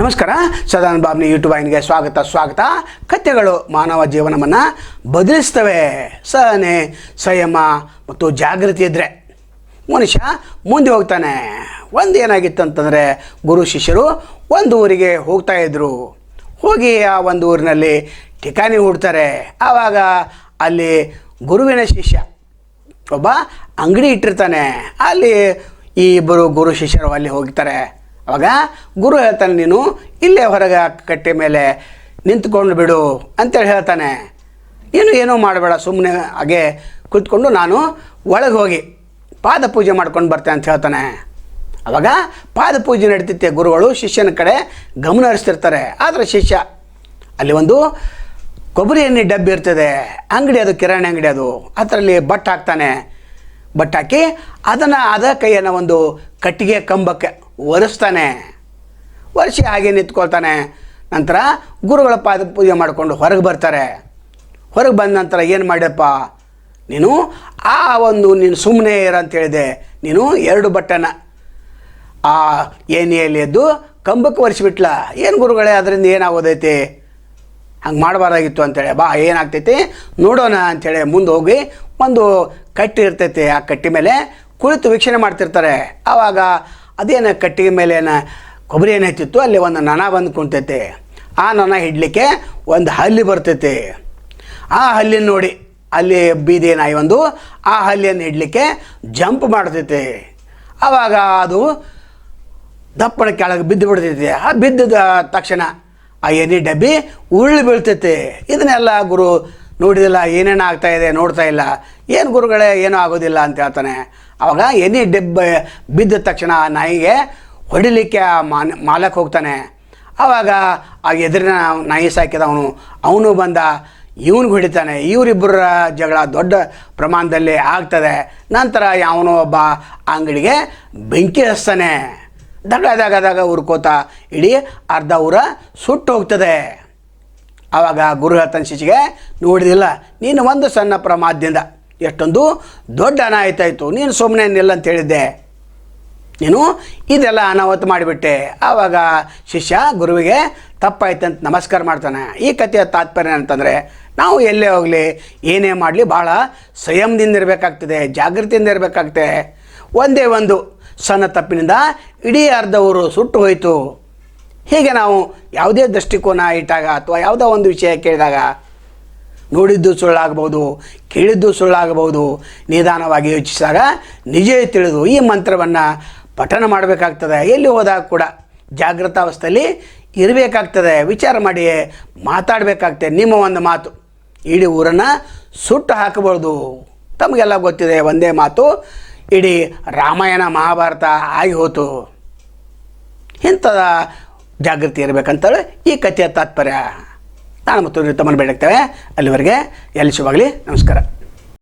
ನಮಸ್ಕಾರ. ಸದಾನಂದ ಬಾಬ್ನಿ ಯೂಟ್ಯೂಬ್ ವಾಹಿನಿಗೆ ಸ್ವಾಗತ ಸ್ವಾಗತ. ಕಥೆಗಳು ಮಾನವ ಜೀವನವನ್ನು ಬದಲಿಸ್ತವೆ. ಸಹನೆ, ಸಂಯಮ ಮತ್ತು ಜಾಗೃತಿ ಇದ್ದರೆ ಮನುಷ್ಯ ಮುಂದೆ ಹೋಗ್ತಾನೆ. ಒಂದು ಏನಾಗಿತ್ತು ಅಂತಂದರೆ ಗುರು ಶಿಷ್ಯರು ಒಂದು ಊರಿಗೆ ಹೋಗ್ತಾ ಇದ್ರು. ಹೋಗಿ ಆ ಒಂದು ಊರಿನಲ್ಲಿ ಠಿಕಾಣಿ ಹೂಡ್ತಾರೆ. ಆವಾಗ ಅಲ್ಲಿ ಗುರುವಿನ ಶಿಷ್ಯ ಒಬ್ಬ ಅಂಗಡಿ ಇಟ್ಟಿರ್ತಾನೆ. ಅಲ್ಲಿ ಈ ಇಬ್ಬರು ಗುರು ಶಿಷ್ಯರು ಅಲ್ಲಿ ಹೋಗ್ತಾರೆ. ಅವಾಗ ಗುರು ಹೇಳ್ತಾನೆ, ನೀನು ಇಲ್ಲೇ ಹೊರಗೆ ಕಟ್ಟೆ ಮೇಲೆ ನಿಂತ್ಕೊಂಡು ಬಿಡು ಅಂತೇಳಿ ಹೇಳ್ತಾನೆ. ಏನು ಏನೂ ಮಾಡಬೇಡ ಸುಮ್ಮನೆ ಹಾಗೆ ಕೂತ್ಕೊಂಡು ನಾನು ಒಳಗೆ ಹೋಗಿ ಪಾದ ಪೂಜೆ ಮಾಡ್ಕೊಂಡು ಬರ್ತೇನೆ ಅಂತ ಹೇಳ್ತಾನೆ. ಅವಾಗ ಪಾದ ಪೂಜೆ ನಡೀತಿತ್ತೆ ಗುರುಗಳು ಶಿಷ್ಯನ ಕಡೆ ಗಮನ ಹರಿಸ್ತಿರ್ತಾರೆ. ಆದರೆ ಶಿಷ್ಯ, ಅಲ್ಲಿ ಒಂದು ಕೊಬ್ಬರಿ ಎಣ್ಣೆ ಡಬ್ಬಿ ಇರ್ತದೆ, ಅಂಗಡಿ ಅದು, ಕಿರಾಣಿ ಅಂಗಡಿ ಅದು, ಅದರಲ್ಲಿ ಬಟ್ ಹಾಕ್ತಾನೆ. ಬಟ್ ಹಾಕಿ ಅದನ್ನು ಅದ ಕೈಯನ್ನು ಒಂದು ಕಟ್ಟಿಗೆ ಕಂಬಕ್ಕೆ ಒರೆಸ್ತಾನೆ. ಒರೆಸಿ ಹಾಗೆ ನಿಂತ್ಕೊಳ್ತಾನೆ. ನಂತರ ಗುರುಗಳ ಪಾದ ಪೂಜೆ ಮಾಡಿಕೊಂಡು ಹೊರಗೆ ಬರ್ತಾರೆ. ಹೊರಗೆ ಬಂದ ನಂತರ ಏನು ಮಾಡ್ಯಪ್ಪ? ನೀನು ಆ ಒಂದು ನೀನು ಸುಮ್ಮನೆ ಇರ ಅಂತ ಹೇಳಿದೆ. ನೀನು ಎರಡು ಬಟ್ಟನ. ಆ ಏನಿಯಲ್ಲಿ ಎದ್ದು ಕಂಬಕ್ಕೆ ಒರೆಸಿಬಿಟ್ಲ ಏನು ಗುರುಗಳೇ, ಅದರಿಂದ ಏನಾಗೋದೈತಿ? ಹಂಗೆ ಮಾಡಬಾರ್ದಾಗಿತ್ತು ಅಂತೇಳಿ ಬಾ, ಏನಾಗ್ತೈತಿ? ನೋಡೋಣ ಅಂಥೇಳಿ ಮುಂದೆ ಹೋಗಿ ಒಂದು ಕಟ್ಟಿ ಇರ್ತೈತಿ. ಆ ಕಟ್ಟಿ ಮೇಲೆ ಕುಳಿತು ವೀಕ್ಷಣೆ ಮಾಡ್ತಿರ್ತಾರೆ. ಆವಾಗ ಅದೇನು ಕಟ್ಟಿಗೆ ಮೇಲೆ ಏನು ಕೊಬ್ಬರಿ ಏನಾಯ್ತಿತ್ತು ಅಲ್ಲಿ ಒಂದು ನನ ಬಂದು ಕುಂತೈತೆ. ಆ ನನ ಹಿಡ್ಲಿಕ್ಕೆ ಒಂದು ಹಲ್ಲಿ ಬರ್ತೈತೆ. ಆ ಹಲ್ಲಿನ ನೋಡಿ ಅಲ್ಲಿ ಬೀದಿ ನಾಯಿ ಒಂದು, ಆ ಹಲ್ಲಿಯನ್ನು ಹಿಡ್ಲಿಕ್ಕೆ ಜಂಪ್ ಮಾಡ್ತೈತೆ. ಆವಾಗ ಅದು ದಪ್ಪಣ ಕೆಳಗೆ ಬಿದ್ದು ಬಿಡ್ತೈತೆ. ಆ ಬಿದ್ದ ತಕ್ಷಣ ಆ ಎಣ್ಣೆ ಡಬ್ಬಿ ಉರುಳಿ ಬೀಳ್ತೈತೆ. ಇದನ್ನೆಲ್ಲ ಗುರು ನೋಡಿದಿಲ್ಲ, ಏನೇನು ಆಗ್ತಾ ಇದೆ, ನೋಡ್ತಾ ಇಲ್ಲ. ಏನು ಗುರುಗಳೇ, ಏನೂ ಆಗೋದಿಲ್ಲ ಅಂತ ಹೇಳ್ತಾನೆ. ಅವಾಗ ಎನಿ ಡಬ್ಬ ಬಿದ್ದ ತಕ್ಷಣ ಆ ನಾಯಿಗೆ ಹೊಡಿಲಿಕ್ಕೆ ಆ ಮಾನ್, ಮಾಲಕ್ ಹೋಗ್ತಾನೆ. ಆವಾಗ ಆ ಎದುರಿನ ನಾಯಿ ಸಾಕಿದವನು ಅವನು ಬಂದ, ಇವನಿಗೆ ಹೊಡಿತಾನೆ. ಇವರಿಬ್ಬರ ಜಗಳ ದೊಡ್ಡ ಪ್ರಮಾಣದಲ್ಲಿ ಆಗ್ತದೆ. ನಂತರ ಯಾವನೋ ಒಬ್ಬ ಅಂಗಡಿಗೆ ಬೆಂಕಿ ಹಚ್ತಾನೆ. ದಗ ದಗ ದಗ ಉರ್ಕೋತ ಇಡೀ ಅರ್ಧ ಊರ ಸುಟ್ಟು ಹೋಗ್ತದೆ ಆವಾಗ ಗುರು ಹೇಳ್ತಾನೆ ಶಿಶಿಗೆ ನೋಡಿದಿಲ್ಲ, ನೀನು ಒಂದು ಸಣ್ಣ ಪ್ರಮಾದದಿಂದ ಎಷ್ಟೊಂದು ದೊಡ್ಡ ಅನಾಹುತ ಆಯಿತು, ನೀನು ಸುಮ್ಮನೆ ನಿಲ್ಲ ಅಂತ ಹೇಳಿದ್ದೆ. ನೀನು ಇದೆಲ್ಲ ಅನಾಹುತ ಮಾಡಿಬಿಟ್ಟೆ. ಆವಾಗ ಶಿಷ್ಯ ಗುರುವಿಗೆ ತಪ್ಪಾಯ್ತು ಅಂತ ನಮಸ್ಕಾರ ಮಾಡ್ತಾನೆ. ಈ ಕಥೆಯ ತಾತ್ಪರ್ಯ ಅಂತಂದರೆ ನಾವು ಎಲ್ಲೇ ಹೋಗಲಿ, ಏನೇ ಮಾಡಲಿ ಭಾಳ ಸಂಯಮದಿಂದ ಇರಬೇಕಾಗ್ತದೆ, ಜಾಗೃತಿಯಿಂದ ಇರಬೇಕಾಗ್ತದೆ. ಒಂದೇ ಒಂದು ಸಣ್ಣ ತಪ್ಪಿನಿಂದ ಇಡೀ ಅರ್ಧವರು ಸುಟ್ಟು ಹೋಯಿತು. ಹೀಗೆ ನಾವು ಯಾವುದೇ ದೃಷ್ಟಿಕೋನ ಇಟ್ಟಾಗ ಅಥವಾ ಯಾವುದೋ ಒಂದು ವಿಷಯ ಕೇಳಿದಾಗ ನೋಡಿದ್ದು ಸುಳ್ಳಾಗಬಹುದು, ಕೇಳಿದ್ದು ಸುಳ್ಳಾಗಬಹುದು, ನಿಧಾನವಾಗಿ ಯೋಚಿಸಿದಾಗ ನಿಜ ತಿಳಿದು ಈ ಮಂತ್ರವನ್ನು ಪಠನ ಮಾಡಬೇಕಾಗ್ತದೆ. ಎಲ್ಲಿ ಹೋದಾಗ ಕೂಡ ಜಾಗೃತಾವಸ್ಥೆಯಲ್ಲಿ ಇರಬೇಕಾಗ್ತದೆ. ವಿಚಾರ ಮಾಡಿ ಮಾತಾಡಬೇಕಾಗ್ತದೆ. ನಿಮ್ಮ ಒಂದು ಮಾತು, ಇಡೀ ಊರನ್ನು ಸುಟ್ಟು ಹಾಕಬಾರ್ದು ತಮಗೆಲ್ಲ ಗೊತ್ತಿದೆ, ಒಂದೇ ಮಾತು, ಇಡೀ ರಾಮಾಯಣ ಮಹಾಭಾರತ ಆಗಿ ಹೋತು. ಇಂಥದ ಜಾಗೃತಿ ಇರಬೇಕಂತೇಳಿ ಈ ಕಥೆಯ ತಾತ್ಪರ್ಯ. ನಾನು ಮತ್ತು ತಮ್ಮನ್ನು ಬೇಡಕ್ತೇವೆ ಅಲ್ಲಿವರೆಗೆ ಎಲ್ಲಿ ಶುಭಾಗಲಿ ನಮಸ್ಕಾರ.